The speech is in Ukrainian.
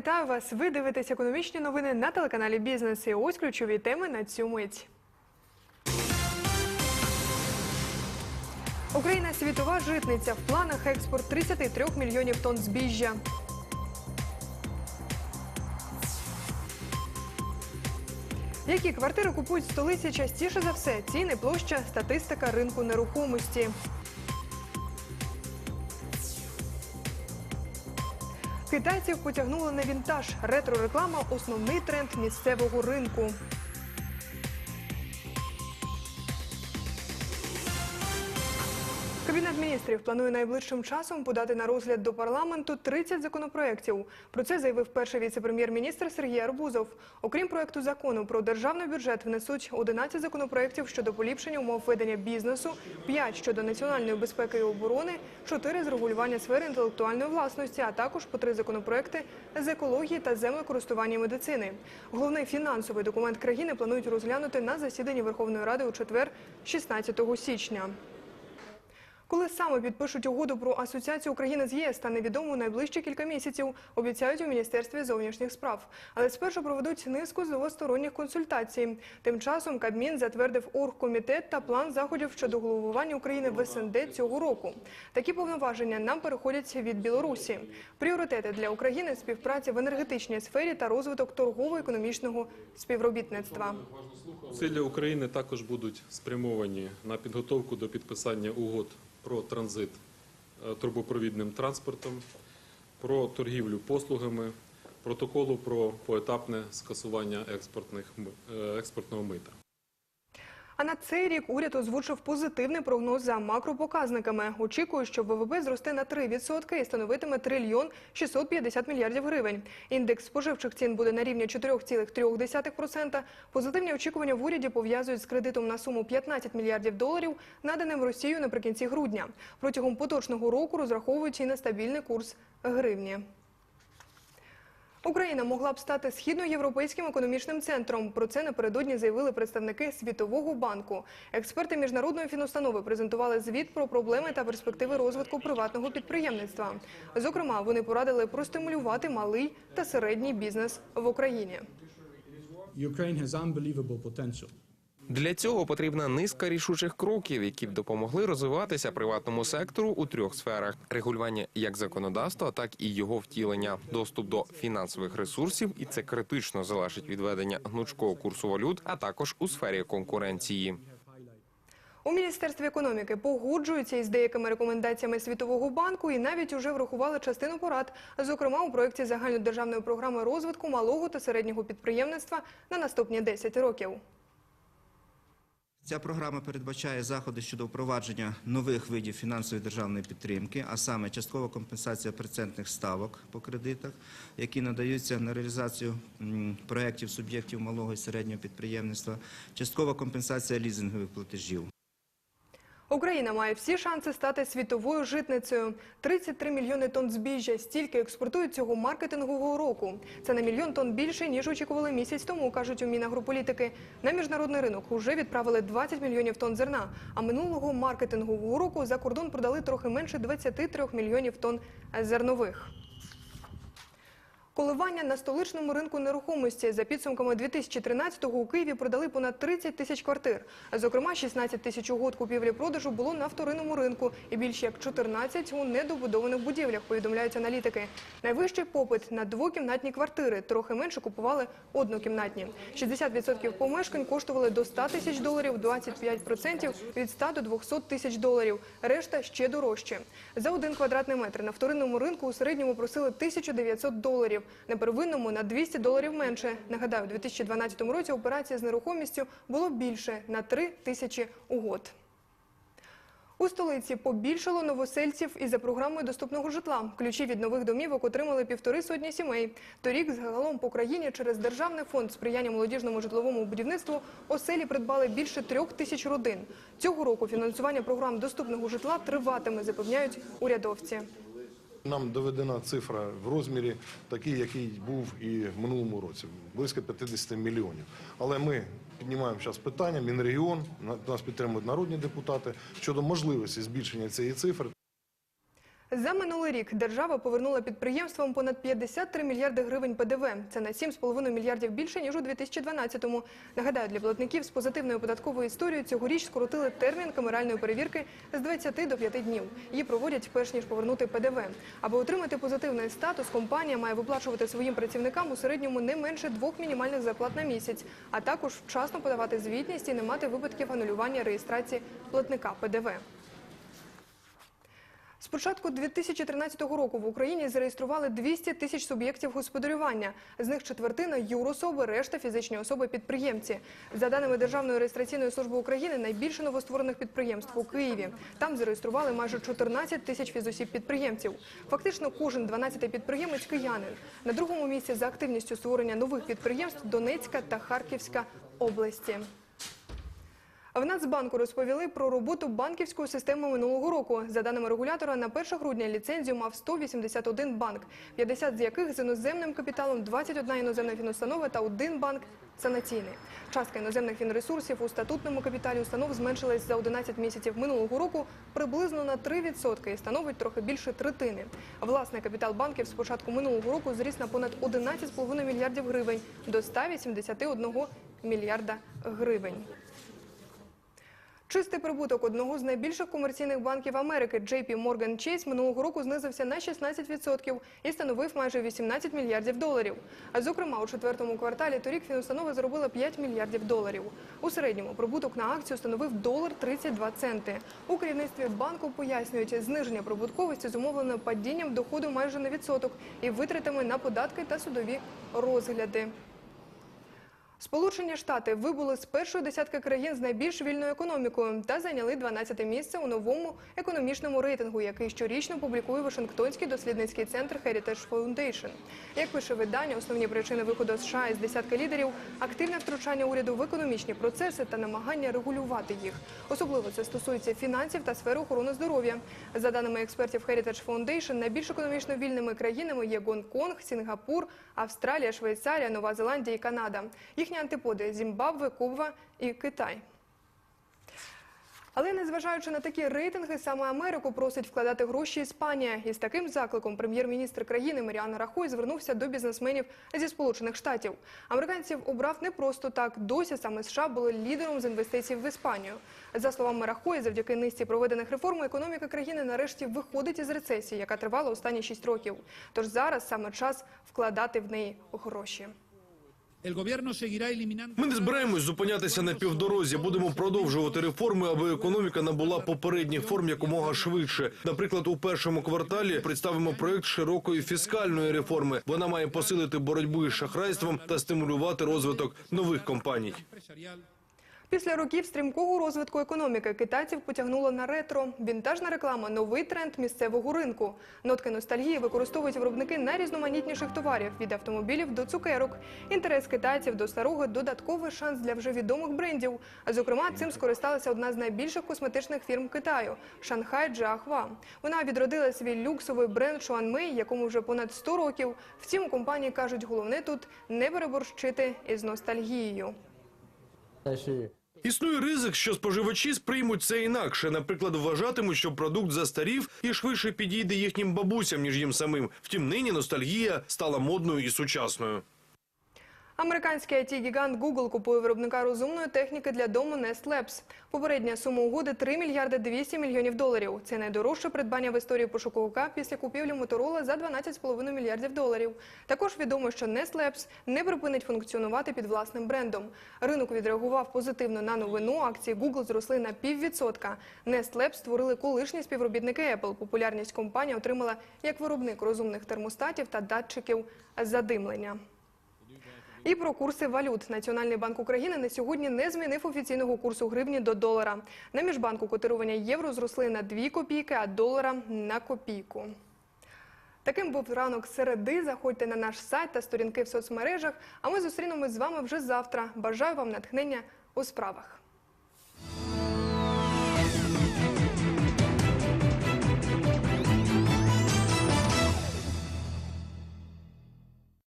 Вітаю вас! Ви дивитесь економічні новини на телеканалі Бізнес. І ось ключові теми на цю мить. Україна світова житниця. В планах експорт 33 мільйонів тонн збіжжя. Які квартири купують в столиці частіше за все? Ціни, площа, статистика ринку нерухомості. Китайців потягнули на вінтаж. Ретро-реклама – основний тренд місцевого ринку. Кабінет міністрів планує найближчим часом подати на розгляд до парламенту 30 законопроєктів. Про це заявив перший віце-прем'єр-міністр Сергій Арбузов. Окрім проекту закону про державний бюджет внесуть 11 законопроєктів щодо поліпшення умов ведення бізнесу, 5 щодо національної безпеки і оборони, 4 з регулювання сфери інтелектуальної власності, а також по 3 законопроекти з екології та землекористування медицини. Головний фінансовий документ країни планують розглянути на засіданні Верховної Ради у четвер, 16 січня. Коли саме підпишуть угоду про асоціацію України з ЄС, стане відомо найближчі кілька місяців, обіцяють у міністерстві зовнішніх справ. Але спершу проведуть низку з двосторонніх консультацій. Тим часом Кабмін затвердив оргкомітет та план заходів щодо головування України в СНД цього року. Такі повноваження нам переходять від Білорусі. Пріоритети для України співпраця в енергетичній сфері та розвиток торгово-економічного співробітництва. Зусилля України також будуть спрямовані на підготовку до підписання угод про транзит е, трубопровідним транспортом, про торгівлю послугами, протоколу про поетапне скасування е, експортного мита. А на цей рік уряд озвучив позитивний прогноз за макропоказниками. Очікує, що ВВП зросте на 3% і становитиме трильйон 650 мільярдів гривень. Індекс споживчих цін буде на рівні 4,3%. Позитивні очікування в уряді пов'язують з кредитом на суму 15 мільярдів доларів, наданим Росією наприкінці грудня. Протягом поточного року розраховують і на стабільний курс гривні. Україна могла б стати східноєвропейським економічним центром. Про це напередодні заявили представники Світового банку. Експерти міжнародної фінустанови презентували звіт про проблеми та перспективи розвитку приватного підприємництва. Зокрема, вони порадили простимулювати малий та середній бізнес в Україні. Ukraine has unbelievable. Для цього потрібна низка рішучих кроків, які б допомогли розвиватися приватному сектору у трьох сферах: регулювання як законодавства, так і його втілення, доступ до фінансових ресурсів, і це критично залежить від ведення гнучкого курсу валют, а також у сфері конкуренції. У міністерстві економіки погоджуються із деякими рекомендаціями Світового банку і навіть уже врахували частину порад, зокрема у проєкті загальнодержавної програми розвитку малого та середнього підприємництва на наступні 10 років. Ця програма передбачає заходи щодо впровадження нових видів фінансової державної підтримки, а саме часткова компенсація процентних ставок по кредитах, які надаються на реалізацію проєктів суб'єктів малого і середнього підприємництва, часткова компенсація лізингових платежів. Україна має всі шанси стати світовою житницею. 33 мільйони тонн збіжжя стільки експортують цього маркетингового року. Це на мільйон тонн більше ніж очікували місяць тому, кажуть у Мінагрополітики. На міжнародний ринок уже відправили 20 мільйонів тонн зерна. А минулого маркетингового року за кордон продали трохи менше 23 мільйонів тонн зернових. Коливання на столичному ринку нерухомості за підсумками 2013-го у Києві продали понад 30 тисяч квартир. Зокрема, 16 тисяч угод купівлі-продажу було на вторинному ринку і більше як 14 у недобудованих будівлях, повідомляють аналітики. Найвищий попит на двокімнатні квартири, трохи менше купували однокімнатні. 60% помешкань коштували до 100 тисяч доларів, 25% від 100 до 200 тисяч доларів. Решта ще дорожче. За один квадратний метр на вторинному ринку у середньому просили 1900 доларів. На первинному на 200 доларів менше. Нагадаю, у 2012 році операції з нерухомістю було більше на 3 тисячі угод. У столиці побільшало новосельців і за програмою доступного житла. Ключі від нових домівок отримали півтори сотні сімей. Торік загалом по країні через Державний фонд сприяння молодіжному житловому будівництву оселі придбали більше трьох тисяч родин. Цього року фінансування програм доступного житла триватиме, запевняють урядовці. Нам доведена цифра в розмірі такий, який був і в минулому році, близько 50 мільйонів. Але ми піднімаємо зараз питання, Мінрегіон, на- нас підтримують народні депутати щодо можливості збільшення цієї цифри. За минулий рік держава повернула підприємствам понад 53 мільярди гривень ПДВ. Це на 7,5 мільярдів більше, ніж у 2012-му. Нагадаю, для платників з позитивною податковою історією цьогоріч скоротили термін камеральної перевірки з 20 до 5 днів. Її проводять перш ніж повернути ПДВ. Аби отримати позитивний статус, компанія має виплачувати своїм працівникам у середньому не менше двох мінімальних зарплат на місяць, а також вчасно подавати звітність і не мати випадків анулювання реєстрації платника ПДВ. Початку 2013 року в Україні зареєстрували 200 тисяч суб'єктів господарювання. З них четвертина юрособи, решта фізичні особи-підприємці. За даними Державної реєстраційної служби України, найбільше новостворених підприємств у Києві. Там зареєстрували майже 14 тисяч фізосіб-підприємців. Фактично, кожен 12-й підприємець киянин. На другому місці за активністю створення нових підприємств Донецька та Харківська області. В Нацбанку розповіли про роботу банківської системи минулого року. За даними регулятора, на 1 грудня ліцензію мав 181 банк, 50 з яких з іноземним капіталом, 21 іноземна фінустанова та один банк санаційний. Частка іноземних фінресурсів у статутному капіталі установ зменшилась за 11 місяців минулого року приблизно на 3% і становить трохи більше третини. Власний капітал банків з початку минулого року зріс на понад 11,5 мільярдів гривень до 181 мільярда гривень. Чистий прибуток одного з найбільших комерційних банків Америки JP Morgan Chase минулого року знизився на 16% і становив майже 18 мільярдів доларів. А зокрема, у четвертому кварталі торік фінустанова заробила 5 мільярдів доларів. У середньому прибуток на акцію становив долар 32 центи. У керівництві банку пояснюють, зниження прибутковості зумовлено падінням доходу майже на відсоток і витратами на податки та судові розгляди. Сполучені Штати вибули з першої десятки країн з найбільш вільною економікою та зайняли 12 місце у новому економічному рейтингу, який щорічно публікує Вашингтонський дослідницький центр Heritage Foundation. Як пише видання, основні причини виходу США із десятки лідерів активне втручання уряду в економічні процеси та намагання регулювати їх. Особливо це стосується фінансів та сфери охорони здоров'я. За даними експертів Heritage Foundation, найбільш економічно вільними країнами є Гонконг, Сінгапур, Австралія, Швейцарія, Нова Зеландія і Канада. Їхні антиподи Зімбабве, Куба і Китай. Але незважаючи на такі рейтинги, саме Америку просить вкладати гроші Іспанія. І з таким закликом прем'єр-міністр країни Маріана Рахой звернувся до бізнесменів зі Сполучених Штатів. Американців обрав не просто так. Досі саме США були лідером з інвестицій в Іспанію. За словами Рахої, завдяки низці проведених реформ, економіка країни нарешті виходить із рецесії, яка тривала останні 6 років. Тож зараз саме час вкладати в неї гроші. Ми не збираємось зупинятися на півдорозі. Будемо продовжувати реформи, аби економіка набула попередніх форм якомога швидше. Наприклад, у першому кварталі представимо проект широкої фіскальної реформи. Вона має посилити боротьбу із шахрайством та стимулювати розвиток нових компаній. Після років стрімкого розвитку економіки китайців потягнуло на ретро. Вінтажна реклама новий тренд місцевого ринку. Нотки ностальгії використовують виробники найрізноманітніших товарів від автомобілів до цукерок. Інтерес китайців до старого додатковий шанс для вже відомих брендів. А зокрема, цим скористалася одна з найбільших косметичних фірм Китаю Шанхай Джахва. Вона відродила свій люксовий бренд Шуанмей, якому вже понад 100 років. Втім, компанії кажуть, головне тут не переборщити із ностальгією. Існує ризик, що споживачі сприймуть це інакше. Наприклад, вважатимуть, що продукт застарів і швидше підійде їхнім бабусям, ніж їм самим. Втім, нині ностальгія стала модною і сучасною. Американський IT-гігант Google купує виробника розумної техніки для дому Nest Labs. Попередня сума угоди 3 мільярди 200 мільйонів доларів. Це найдорожче придбання в історії пошуковика після купівлі Motorola за 12,5 мільярдів доларів. Також відомо, що Nest Labs не припинить функціонувати під власним брендом. Ринок відреагував позитивно на новину. Акції Google зросли на піввідсотка. Nest Labs створили колишні співробітники Apple. Популярність компанія отримала як виробник розумних термостатів та датчиків задимлення. І про курси валют. Національний банк України на сьогодні не змінив офіційного курсу гривні до долара. На міжбанку котирування євро зросли на 2 копійки, а долара на копійку. Таким був ранок середи. Заходьте на наш сайт та сторінки в соцмережах. А ми зустрінемось з вами вже завтра. Бажаю вам натхнення у справах.